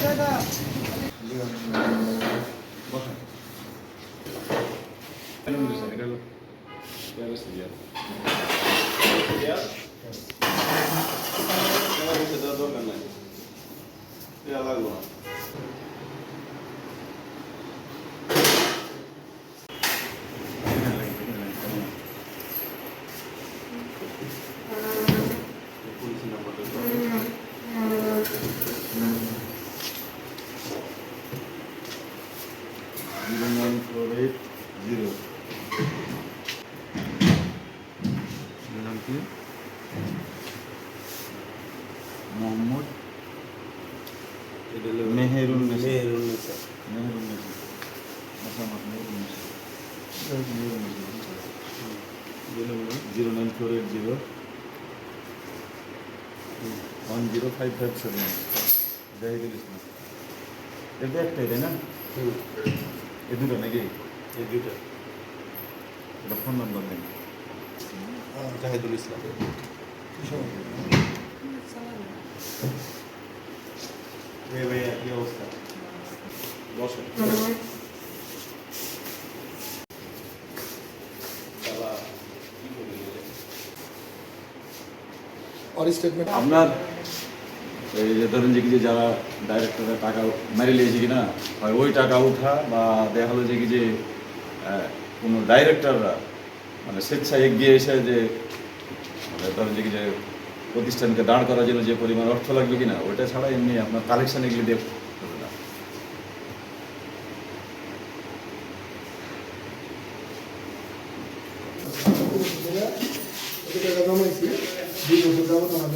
どうぞ。zero nine four eight zero নাম কি? Mohammad Meherun Meherun Meherun zero nine four eight zero. One zero five five seven. Zahidul Islam. এটা একটাই তাই না? এ দুটো নাকি? এই দুটো। এটা ফোন নাম্বার নেই। জাহিদুল ইসলাম। ভাইয়া কি অবস্থা? বসে। আপনার এই ধরেন যে যারা যারা টাকা মেরে লিয়েছে কিনা হয় ওই টাকা উঠা বা দেখা হলো যে কি যে কোনো ডাইরেক্টররা মানে স্বেচ্ছায় এগিয়ে এসে যে মানে ধরেন যে কি যে প্রতিষ্ঠানকে দাঁড় করার জন্য যে পরিমাণ অর্থ লাগবে কিনা, ওইটা ছাড়া এমনি আপনার কালেকশন এগুলি দিয়ে না।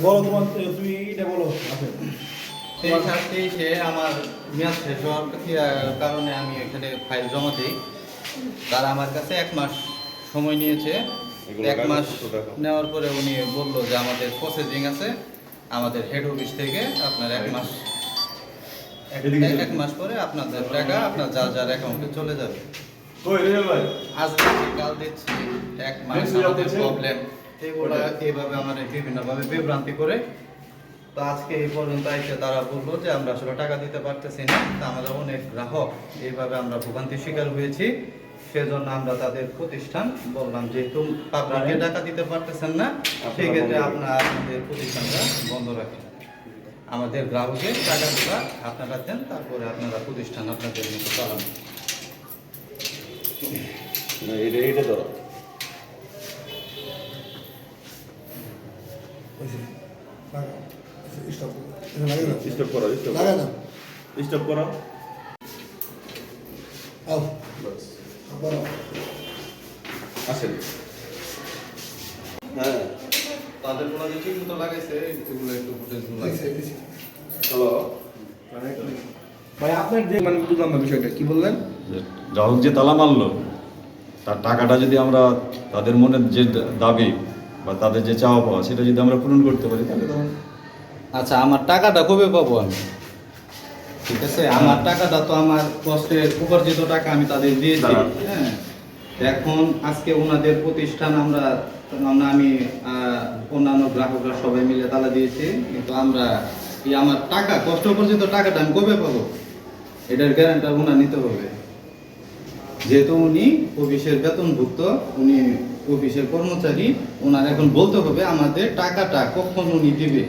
বলো তোমার তুই এটা বলো তেইশ আর তেইশে আমার মেয়াদ শেষ হওয়ার কারণে আমি এখানে ফাইল জমা দিই। তারা আমার কাছে এক মাস সময় নিয়েছে। এক মাস নেওয়ার পরে উনি বলল যে আমাদের প্রসেসিং আছে আমাদের হেড অফিস থেকে আপনার এক মাস এক- মাস পরে আপনাদের টাকা আপনার যার যার অ্যাকাউন্টে চলে যাবে। কই আজ দিচ্ছি কাল দিচ্ছি। এক মাস আমাদের। প্রবলেম এগুলো এইভাবে আমাদের বিভিন্নভাবে বিভ্রান্তি করে তো আজকে এই পর্যন্ত এসে তারা বলল যে আমরা আসলে টাকা দিতে পারতেছি না। তা আমাদের অনেক গ্রাহক এইভাবে আমরা ভোগান্তির শিকার হয়েছি। সেজন্য আমরা তাদের প্রতিষ্ঠান বললাম যেহেতু পাবলিকে টাকা দিতে পারতেছেন না সেক্ষেত্রে আপনার আপনাদের প্রতিষ্ঠানটা বন্ধ রাখেন। আমাদের গ্রাহকের টাকাগুলো আপনারা দেন তারপরে আপনারা প্রতিষ্ঠান আপনাদের মতো চালান এটা ধরো। স্টপ করো। স্টপ লাগা না স্টপ করো। আও। বাস। বলো আসেন। হ্যাঁ তাদের যে ঠিক মতো লাগাইছে এগুলো একটু ফুটেজগুলো দিছি দিছি হ্যালো ভাই আপনার যে মানে বুঝলাম না বিষয়টা কি বললেন? গ্রাহক যে তালা মারলো তার টাকাটা যদি আমরা তাদের মনের যে দাবি বা তাদের যে চাওয়া পাওয়া সেটা যদি আমরা পূরণ করতে পারি তাহলে তখন আচ্ছা আমার টাকাটা কবে পাবো আমি? ঠিক আছে আমার টাকাটা তো আমার কষ্টের উপার্জিত টাকা আমি তাদের দিয়েছি। হ্যাঁ। এখন আজকে ওনাদের প্রতিষ্ঠান আমরা আমি অন্যান্য গ্রাহকরা সবাই মিলে তালা দিয়েছি কিন্তু আমরা আমার টাকা কষ্ট উপার্জিত টাকাটা আমি কবে পাবো? এটার গ্যারান্টার ওনার নিতে হবে। যেহেতু উনি অফিসের বেতনভুক্ত উনি অফিসের কর্মচারী ওনার এখন বলতে হবে আমাদের টাকাটা কখন উনি দিবে।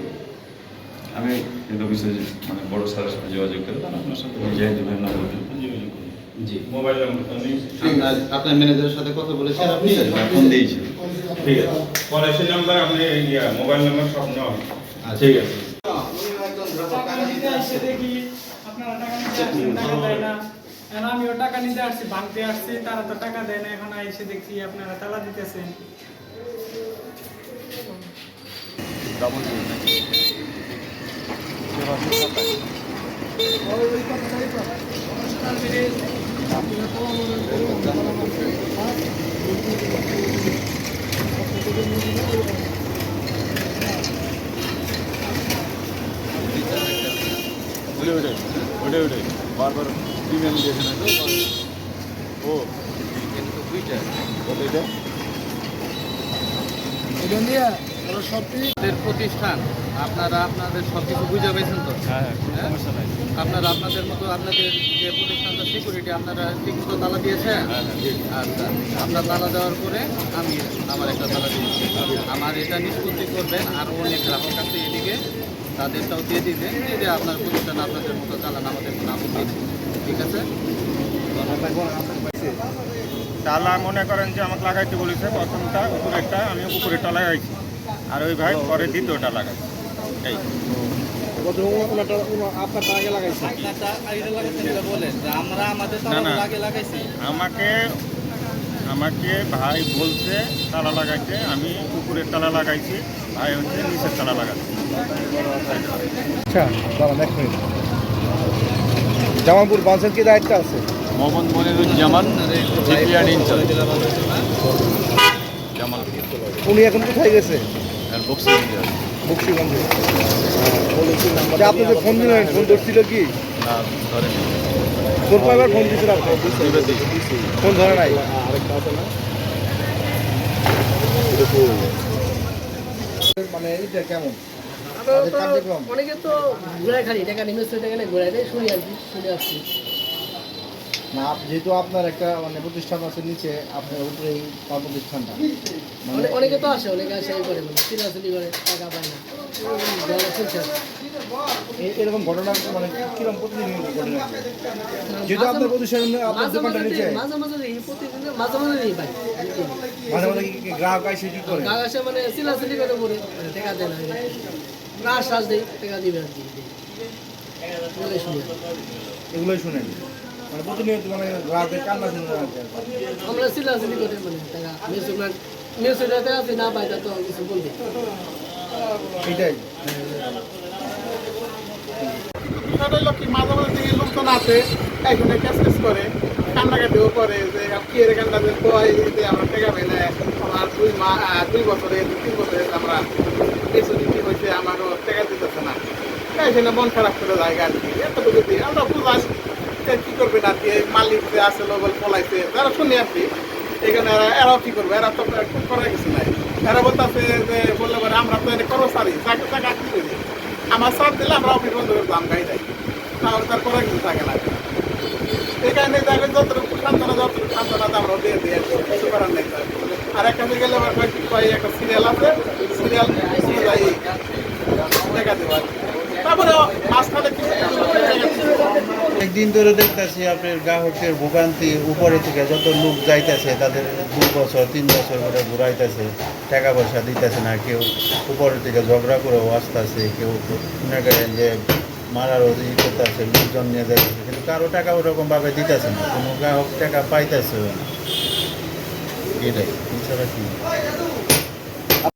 আমি কিন্তু অফিসে মানে বড় স্যারের সাথে যোগাযোগ করে তাহলে আপনার সাথে জাহিদ ভাইয়ের নাম্বার যোগাযোগ করব জি। মোবাইল নাম্বারটা নেই আপনার আপনার ম্যানেজারের সাথে কথা বলেছেন আপনি? ফোন দিয়েছি ঠিক আছে। পরে সেই নাম্বার আপনি ইয়া মোবাইল নাম্বার সব নেওয়া হবে। ঠিক আছে। উনিও একজন গ্রাহক, টাকা টাকা দিতে আসছে আসছে। দেখি আপনারা টাকা নিতে আসছেন টাকা দেয় না এখন আমিও টাকা নিতে আসছি ভাঙতে আসছি তারা তো টাকা দেয় না এখন এসে দেখছি আপনারা তালা দিতেছেন। ওটাই ওটাই। ওটাই ওটাই বারবার প্রিমিয়াম দিয়েছে না ও। দুইটা কত এটা প্রতিষ্ঠান আপনারা আপনাদের সব কিছু বুঝে পেয়েছেন তো? হ্যাঁ সমস্যা নাই। আপনারা আপনাদের মতো আপনাদের যে প্রতিষ্ঠানটা সিকিউরিটি আপনারা ঠিকমতো তালা দিয়েছেন? আচ্ছা আপনার তালা দেওয়ার পরে আমি আমার একটা তালা দিয়েছি। আমার এটা নিষ্পত্তি করবেন আর অনেক গ্রাহক আছে এদিকে তাদেরটাও দিয়ে দিবেন যে আপনার প্রতিষ্ঠান আপনাদের মতো চালান আমাদের কোনো আপত্তি ঠিক আছে? তালা মনে করেন যে আমাকে লাগাইতে বলেছে প্রথমটা উপরেরটা আমি উপরেরটা লাগাইছি। আর ওই ভাই পরে দ্বিতীয়টা এই। আমাদের না, না। আমাকে আমাকে ভাই বলছে তালা লাগাইছে আমি উপরের তালা লাগাইছি ভাই হচ্ছে নিচের তালা লাগাইছে আচ্ছা জামালপুর বাসের কি দায়িত্ব আছে? Mohammad Moniruzzaman GPR in charge. Jamal উনি এখন কোথায় গেছে? বক্সিং বক্সিগঞ্জে আপনি যে ফোন দিলেন ফোন ধরছিল কি? না ধরেন। ফোন কয়বার ফোন দিয়েছিল আপনি ফোন ধরে নাই? মানে এটা কেমন? অনেকে তো ঘুরায় খালি। টাকা নিমেষ টাকা ঘুরায় দেয় শুনি কি শুনে আসছি। না যেহেতু আপনার একটা মানে প্রতিষ্ঠান আছে নিচে আপনার উপরে এই প্রতিষ্ঠানটা মানে অনেকে তো আসে অনেকে আসে করে মানে চিলাচুলি করে টাকা পায় না। এরকম ঘটনা মানে কীরকম প্রতিদিন ঘটনা যেহেতু আপনার প্রতিষ্ঠান আপনার দোকানটা নিচে। মাঝে মাঝে দিই, মাঝে মাঝে দিই ভাই। মাঝে মাঝে কি- কি গ্রাহক আসে কি করে? গা আসে মানে চিলাচুলি করে পরে টাকা দেয় না রাস শ্বাস দেয় টাকা দিবে আর কি। এগুলোই শুনি। এগুলোই শুনেন। মানে প্রতিনিয়ত মানে কান্না শুনে আমরা করে মানে টাকা মিউসিক মিউসিক টাকা আছে না পাই তো কিছু বলবে। এটাই। বিষয়টা হলো কি মাঝে মাঝে দিকে লোকজন আছে একজনে ক্যাশ ক্যাশ করে কান্নাকাটিও করে যে কি এর কান্না যে কয় যে আমরা টাকা পেলে আমার দুই মা আহ, দুই বছরে দুই তিন বছরে আমরা কিছু দিতে হয়েছে আমারও টাকা দিতেছে না। এখানে মন খারাপ করে জায়গা আর কি এতটুকু দিয়ে। আমরা বুঝাস কি করবে না কি? মালিক যে আছে লোক পলাইছে। তারা শুনে আসছি এখানে এরা এরাও কি করবে? এরা তো করার কিছু নাই। এরা বলতেছে যে বললে পরে আমরা তো এটা কর্মচারী চাকরি টাকা কি করি? আমার সব দিলে আমরা অফিস বন্ধ করে দাম গাই যাই। তাহলে তার করার কিছু থাকে না। এখানে দেখেন যতটুকু সান্ত্বনা যতটুকু সান্ত্বনা আমরা দিয়ে দিই আর কি, কিছু করার নেই আর একটা দিকে গেলে একটা সিরিয়াল আছে। সিরিয়াল দেখা দেবো আর কি। একদিন ধরে দেখতেছি আপনার গ্রাহকের ভোগান্তি উপরে থেকে যত লোক যাইতেছে, তাদের দু বছর, তিন বছর করে ঘুরাইতেছে, টাকা পয়সা দিতেছে না, কেউ উপরের থেকে ঝগড়া করেও আসতেছে, কেউ মনে করেন যে মারার ই করতেছে, লোকজন নিয়ে যাইতেছে, কিন্তু কারও টাকা ওরকমভাবে দিতেছে না, কোনো গ্রাহক টাকা পাইতেছে না। এটাই, এছাড়া কি?